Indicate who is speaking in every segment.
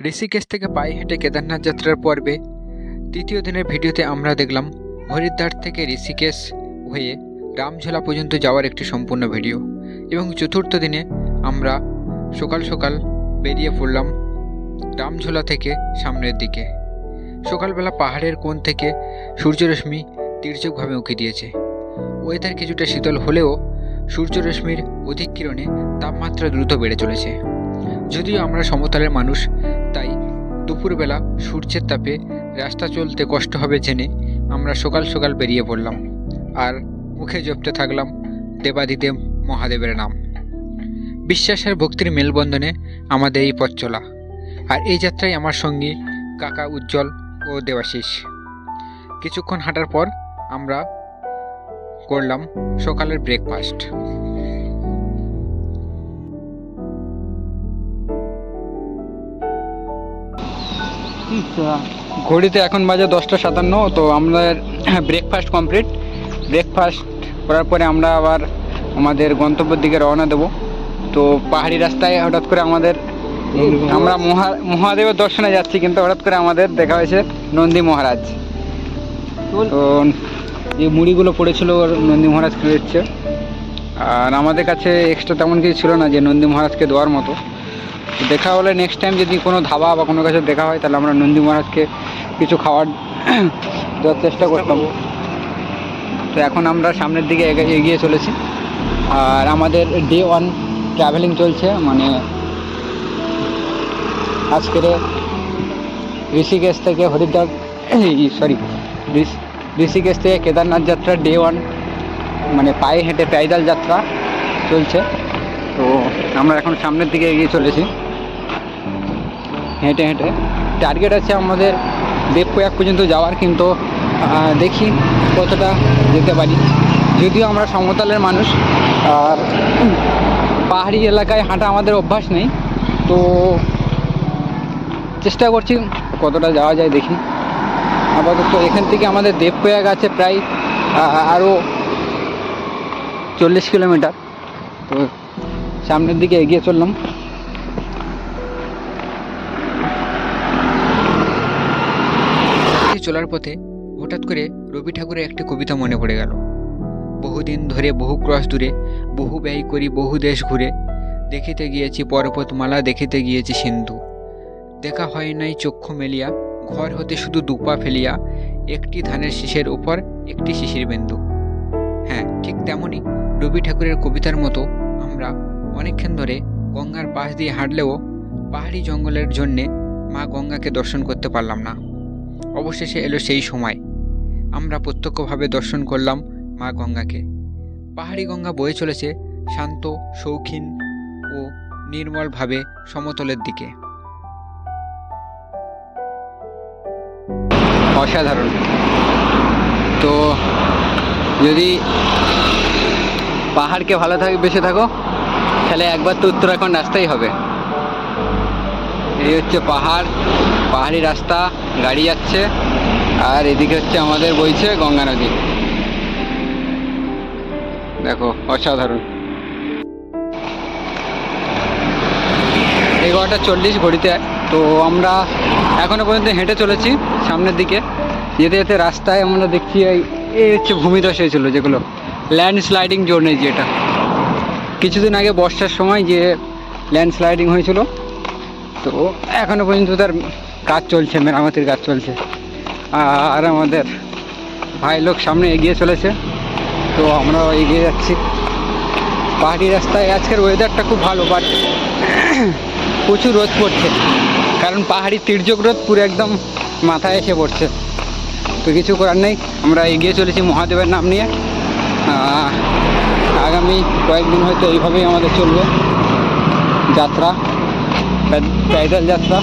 Speaker 1: ঋষিকেশ থেকে পায়ে হেঁটে কেদারনাথ যাত্রার পর্বে তৃতীয় দিনের ভিডিওতে আমরা দেখলাম হরিদ্বার থেকে ঋষিকেশ হয়ে রামঝোলা পর্যন্ত যাওয়ার একটি সম্পূর্ণ ভিডিও এবং চতুর্থ দিনে আমরা সকাল সকাল বেরিয়ে পড়লাম রামঝোলা থেকে সামনের দিকে। সকালবেলা পাহাড়ের কোণ থেকে সূর্যরশ্মি তীর্যকভাবে উঁকি দিয়েছে। ওয়েদার কিছুটা শীতল হলেও সূর্যরশ্মির অধিক কিরণে তাপমাত্রা দ্রুত বেড়ে চলেছে। যদিও আমরা সমতলের মানুষ দুপুরবেলা সূর্যের তাপে রাস্তা চলতে কষ্ট হবে জেনে আমরা সকাল সকাল বেরিয়ে পড়লাম আর মুখে জপতে থাকলাম দেবাদিদেব মহাদেবের নাম। বিশ্বাস আর ভক্তির মেলবন্ধনে আমাদের এই পথ চলা। আর এই যাত্রায় আমার সঙ্গী কাকা উজ্জ্বল ও দেবাশিস। কিছুক্ষণ হাঁটার পর আমরা করলাম সকালের ব্রেকফাস্ট ঘড়িতে এখন বাজে দশটা সাতান্ন, তো আমাদের ব্রেকফাস্ট কমপ্লিট ব্রেকফাস্ট করার পরে আমরা আবার আমাদের গন্তব্যের দিকে রওনা দেব। তো পাহাড়ি রাস্তায় হঠাৎ করে আমাদের আমরা মহা মহাদেবের দর্শনে যাচ্ছি, কিন্তু হঠাৎ করে আমাদের দেখা হয়েছে নন্দী মহারাজ। তো এই মুড়িগুলো পড়েছিল নন্দী মহারাজ খেয়ে আর আমাদের কাছে এক্সট্রা তেমন কিছু ছিল না, যে নন্দী মহারাজকে দেওয়ার মতো। দেখা হলে নেক্সট টাইম যদি কোনো ধাবা বা কোনো কাছে দেখা হয় তাহলে আমরা নন্দী মহারাজকে কিছু খাওয়ার দেওয়ার চেষ্টা করতাম। তো এখন আমরা সামনের দিকে এগে- এগিয়ে চলেছি। আর আমাদের ডে ওয়ান ট্রাভেলিং চলছে মানে আজকের ঋষিকেশ থেকে হরিদ্বার সরি ঋষিকেশ থেকে কেদারনাথ যাত্রা ডে ওয়ান মানে পায়ে হেঁটে প্যাইদাল যাত্রা চলছে। তো আমরা এখন সামনের দিকে এগিয়ে চলেছি। হেঁটে হেঁটে। টার্গেট আছে আমাদের দেবপ্রয়াগ পর্যন্ত যাওয়ার, কিন্তু দেখি কতটা যেতে পারি। যদিও আমরা সমতলের মানুষ, আর পাহাড়ি এলাকায় হাঁটা আমাদের অভ্যাস নেই। তো চেষ্টা করছি কতটা যাওয়া যায় দেখি। আপাতত এখান থেকে আমাদের দেবপ্রয়াগ আছে প্রায় আরও চল্লিশ কিলোমিটার। তো সামনের দিকে এগিয়ে চললাম। চলার পথে হঠাৎ করে রবি ঠাকুরের একটি কবিতা মনে পড়ে গেল। বহুদিন ধরে বহু ক্রস দূরে, বহু ব্যয় করি বহু দেশ ঘুরে, দেখিতে গিয়েছি পর্বতমালা, দেখিতে গিয়েছি সিন্ধু। দেখা হয় নাই চক্ষু মেলিয়া, ঘর হতে শুধু দুপা ফেলিয়া, একটি ধানের শীষের উপর একটি শিশির বিন্দু। হ্যাঁ ঠিক তেমনই রবি ঠাকুরের কবিতার মতো আমরা অনেকক্ষণ ধরে গঙ্গার পাশ দিয়ে হাঁটলেও পাহাড়ি জঙ্গলের জন্যে মা গঙ্গাকে দর্শন করতে পারলাম না। অবশেষে এলো সেই সময়। আমরা প্রত্যক্ষভাবে দর্শন করলাম মা গঙ্গাকে। পাহাড়ি গঙ্গা বয়ে চলেছে শান্ত, শৌখিন ও নির্মলভাবে সমতলের দিকে। অসাধারণ। তো যদি পাহাড়কে ভালো থাকে, বেঁচে থাকো, তাহলে একবার তো উত্তরাখণ্ড আসতেই হবে। এই হচ্ছে পাহাড়, পাহাড়ি রাস্তা গাড়ি যাচ্ছে। আর এদিকে হচ্ছে আমাদের বইছে গঙ্গা নদী। দেখো, অসাধারণ। এগারোটা চল্লিশ ঘড়িতে তো আমরা এখনও পর্যন্ত হেঁটে চলেছি সামনের দিকে। যেতে যেতে রাস্তায় আমরা দেখছি এই হচ্ছে ভূমিধস হয়েছিল যেগুলো। ল্যান্ড স্লাইডিং জোন যেটা। কিছুদিন আগে বর্ষার সময় যে ল্যান্ড স্লাইডিং হয়েছিল, তো এখনও পর্যন্ত তার কাজ চলছে, মেরামতির কাজ চলছে। আর আমাদের ভাই লোক সামনে এগিয়ে চলেছে। তো আমরাও এগিয়ে যাচ্ছি। পাহাড়ি রাস্তায় আজকের ওয়েদারটা খুব ভালো বাট প্রচুর রোদ পড়ছে। কারণ পাহাড়ি তির্যক রোদ পুরো একদম মাথায় এসে পড়ছে। তো কিছু করার নেই, আমরা এগিয়ে চলেছি মহাদেবের নাম নিয়ে। আগামী কয়েকদিন হয়তো এইভাবেই আমাদের চলবে যাত্রা প্যাদল যাত্রা।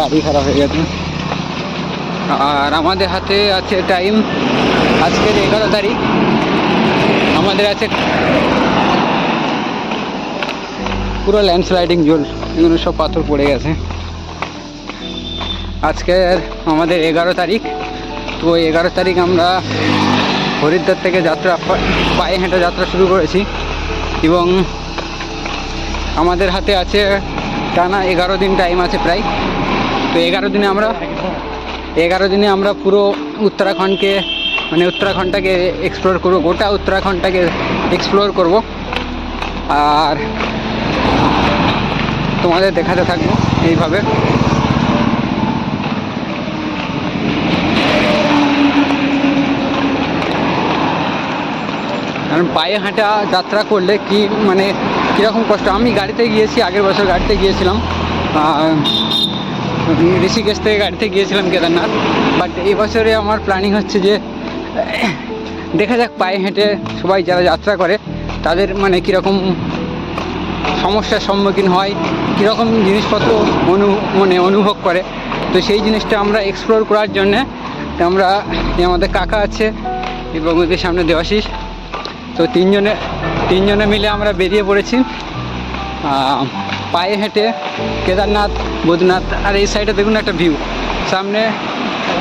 Speaker 1: গাড়ি খারাপ হয়ে গেছে। আর আমাদের হাতে আছে টাইম আজকের এগারো তারিখ। আমাদের আছে পুরো ল্যান্ডস্লাইডিং জল এগুলো সব পাথর পড়ে গেছে। আজকের আমাদের এগারো তারিখ। তো এগারো তারিখ আমরা হরিদ্বার থেকে যাত্রা পায়ে হেঁটে যাত্রা শুরু করেছি। এবং আমাদের হাতে আছে টানা এগারো দিন টাইম আছে প্রায়। তো এগারো দিনে আমরা এগারো দিনে আমরা পুরো উত্তরাখণ্ডকে মানে উত্তরাখণ্ডটাকে এক্সপ্লোর করব, গোটা উত্তরাখণ্ডটাকে এক্সপ্লোর করব। আর তোমাদের দেখাতে থাকব এইভাবে। কারণ পায়ে হাঁটা যাত্রা করলে কি মানে কীরকম কষ্ট? আমি গাড়িতে গিয়েছি, আগের বছর গাড়িতে গিয়েছিলাম। ঋষিকেশ থেকে গাড়িতে গিয়েছিলাম কেদারনাথ বাট এবছরে আমার প্ল্যানিং হচ্ছে যে, দেখা যাক পায়ে হেঁটে সবাই যারা যাত্রা করে, তাদের মানে কীরকম সমস্যার সম্মুখীন হয়, কীরকম জিনিসপত্র অনু মানে অনুভব করে। তো সেই জিনিসটা আমরা এক্সপ্লোর করার জন্যে আমরা আমাদের কাকা আছে এবং ওদের সামনে দেওয়াশিস তো তিনজনে তিনজনে মিলে আমরা বেরিয়ে পড়েছি। পায়ে হেঁটে কেদারনাথ বদ্রীনাথ আর এই সাইডে দেখুন একটা ভিউ সামনে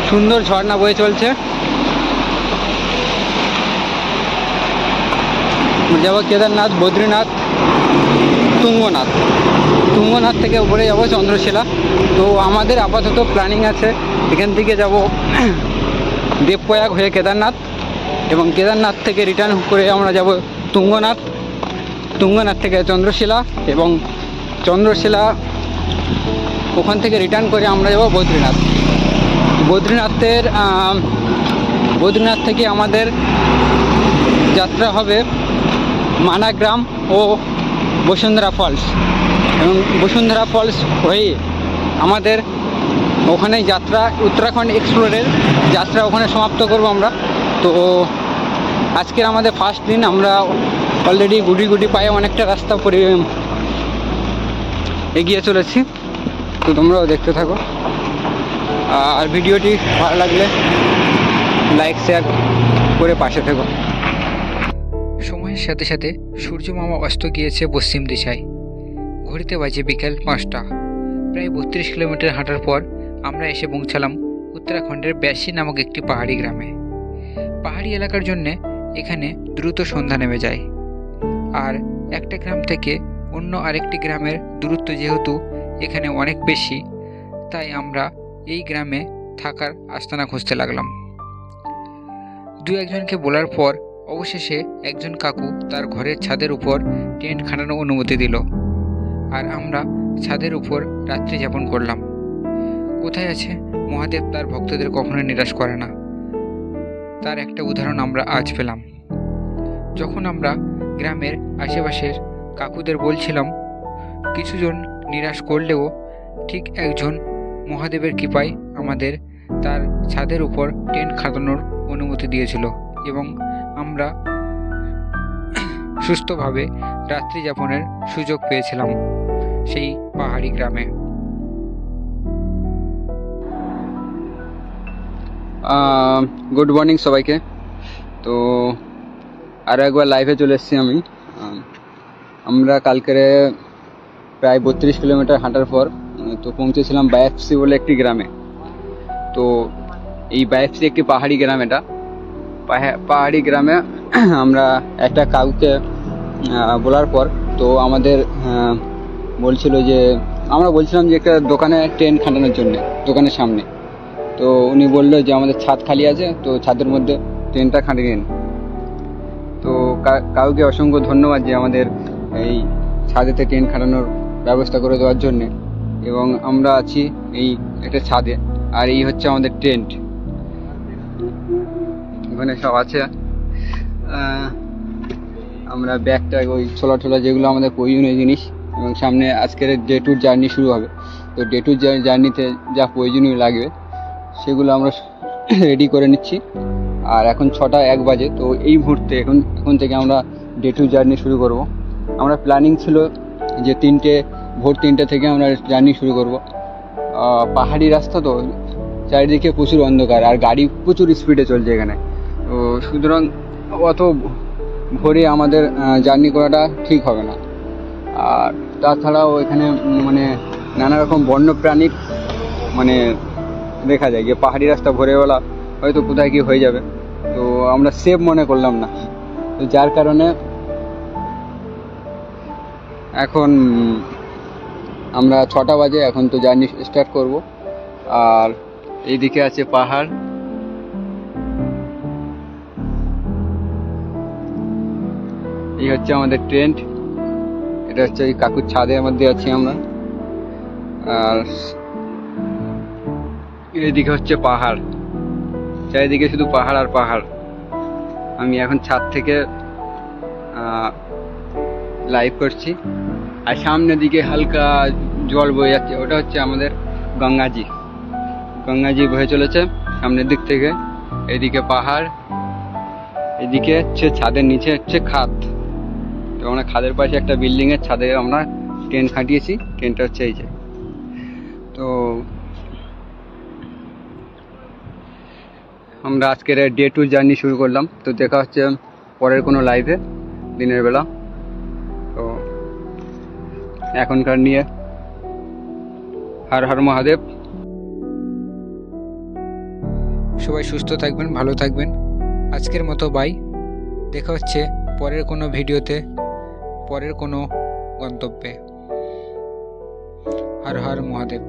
Speaker 1: সুন্দর ঝর্ণা বয়ে চলছে। যাব কেদারনাথ, বদ্রীনাথ, তুঙ্গনাথ। তুঙ্গনাথ থেকে উপরে যাব চন্দ্রশিলা। তো আমাদের আপাতত প্ল্যানিং আছে, এখান থেকে যাব দেবপ্রয়াগ হয়ে কেদারনাথ এবং কেদারনাথ থেকে রিটার্ন করে আমরা যাব তুঙ্গনাথ। তুঙ্গনাথ থেকে চন্দ্রশিলা এবং চন্দ্রশিলা ওখান থেকে রিটার্ন করে আমরা যাব বদ্রীনাথ। বদ্রীনাথের বদ্রীনাথ থেকে আমাদের যাত্রা হবে মানাগ্রাম ও বসুন্ধরা ফলস। এবং বসুন্ধরা ফলস হয়ে আমাদের ওখানে যাত্রা, উত্তরাখণ্ড এক্সপ্লোরের যাত্রা ওখানে সমাপ্ত করব আমরা। তো আজকের আমাদের ফার্স্ট দিন, আমরা অলরেডি গুটি গুটি পায়ে অনেকটা রাস্তা পরি এগিয়ে চলেছি। তো তোমরাও দেখতে থাকো। আর ভিডিওটি ভালো লাগলে লাইক শেয়ার করে পাশে থেকো।
Speaker 2: সময়ের সাথে সাথে সূর্য মামা অস্ত গিয়েছে পশ্চিম দিশায়। ঘড়িতে বাজে বিকেল পাঁচটা। প্রায় বত্রিশ কিলোমিটার হাঁটার পর আমরা এসে পৌঁছালাম উত্তরাখণ্ডের ব্যাসি নামক একটি পাহাড়ি গ্রামে। পাহাড়ি এলাকার জন্যে এখানে দ্রুত সন্ধ্যা নেমে যায়। আর একটা গ্রাম থেকে অন্য আরেকটি গ্রামের দূরত্ব যেহেতু এখানে অনেক বেশি, তাই আমরা এই গ্রামে থাকার আস্তানা খুঁজতে লাগলাম। দু একজনকে বলার পর অবশেষে একজন কাকু তার ঘরের ছাদের উপর টেন্ট খাটানোর অনুমতি দিল। আর আমরা ছাদের উপর রাত্রি যাপন করলাম। কোথায় আছে? মহাদেব তার ভক্তদের কখনো নিরাশ করে না। তার একটা উদাহরণ আমরা আজ পেলাম। যখন আমরা গ্রামের আশেপাশের কাকুদের বলছিলাম, কিছুজন নিরাশ করলেও ঠিক একজন মহাদেবের কৃপায় আমাদের তার ছাদের উপর টেন্ট খাটানোর অনুমতি দিয়েছিল এবং আমরা সুস্থভাবে রাত্রি যাপনের সুযোগ পেয়েছিলাম সেই পাহাড়ি গ্রামে।
Speaker 1: গুড মর্নিং সবাইকে। তো আরও একবার লাইভে চলে এসেছি আমি। আমরা কালকেরে প্রায় বত্রিশ কিলোমিটার হাঁটার পর তো পৌঁছেছিলাম বায়াপসি বলে একটি গ্রামে। তো এই বায়াপসি একটি পাহাড়ি গ্রাম এটা। পাহা- পাহাড়ি গ্রামে আমরা একটা কাউকে বলার পর, তো আমাদের বলছিল যে, আমরা বলছিলাম যে একটা দোকানে টেন্ট খাটানোর জন্য, দোকানের সামনে। তো উনি বলল যে আমাদের ছাদ খালি আছে, তো ছাদের মধ্যে ট্রেনটা খাটিয়ে নিন। কাউকে অসংখ্য ধন্যবাদ যে আমাদের এই ছাদেতে ট্রেন খাটানোর ব্যবস্থা করে দেওয়ার জন্যে। এবং আমরা আছি এই একটা ছাদে, আর এই হচ্ছে আমাদের টেন্ট। এখানে সব আছে। আমরা ব্যাগ ট্যাগ ওই ছোলা ছোলা যেগুলো আমাদের প্রয়োজনীয় জিনিস, এবং সামনে আজকের ডে টুর জার্নি শুরু হবে। তো ডে টুর জার্নিতে যা প্রয়োজনীয় লাগবে, সেগুলো আমরা রেডি করে নিচ্ছি। আর এখন ছটা এক বাজে, তো এই মুহূর্তে এখন এখন থেকে আমরা ডে টু জার্নি শুরু করব। আমরা প্ল্যানিং ছিল যে তিনটে, ভোর তিনটে থেকে আমরা জার্নি শুরু করব। পাহাড়ি রাস্তা তো, চারিদিকে প্রচুর অন্ধকার আর গাড়ি প্রচুর স্পিডে চলছে এখানে। তো সুতরাং অত ভোরে আমাদের জার্নি করাটা ঠিক হবে না। আর তাছাড়াও এখানে মানে নানা রকম বন্যপ্রাণীর মানে দেখা যায় যে পাহাড়ি রাস্তা ভোরবেলা হয়তো কোথায় কি হয়ে যাবে। তো আমরা সেফ মনে করলাম না। তো যার কারণে এখন আমরা ছটা বাজে, এখন তো জার্নি স্টার্ট করব। আর এইদিকে আছে পাহাড়। এই হচ্ছে আমাদের ট্রেন্ড এটা হচ্ছে ওই কাকুর ছাদের মধ্যে আছি আমরা। আর এইদিকে হচ্ছে পাহাড়। চারিদিকে শুধু পাহাড় আর পাহাড়। আমি এখন ছাদ থেকে লাইভ করছি। আর সামনের দিকে হালকা জল বয়ে যাচ্ছে। ওটা হচ্ছে আমাদের গঙ্গাজি। গঙ্গাজি বয়ে চলেছে সামনের দিক থেকে। এদিকে পাহাড়, এদিকে হচ্ছে ছাদের নিচে হচ্ছে খাদ তো আমরা খাদের পাশে একটা বিল্ডিং এর ছাদে আমরা টেন্ট খাটিয়েছি। টেন্টটা হচ্ছে এই যে। তো আমরা আজকের ডে টু জার্নি শুরু করলাম। তো দেখা হচ্ছে পরের কোনো লাইভে দিনের বেলা। তো এখনকার নিয়ে হর হর মহাদেব।
Speaker 2: সবাই সুস্থ থাকবেন, ভালো থাকবেন। আজকের মতো বাই দেখা হচ্ছে পরের কোনো ভিডিওতে, পরের কোনো গন্তব্যে। হর হর মহাদেব।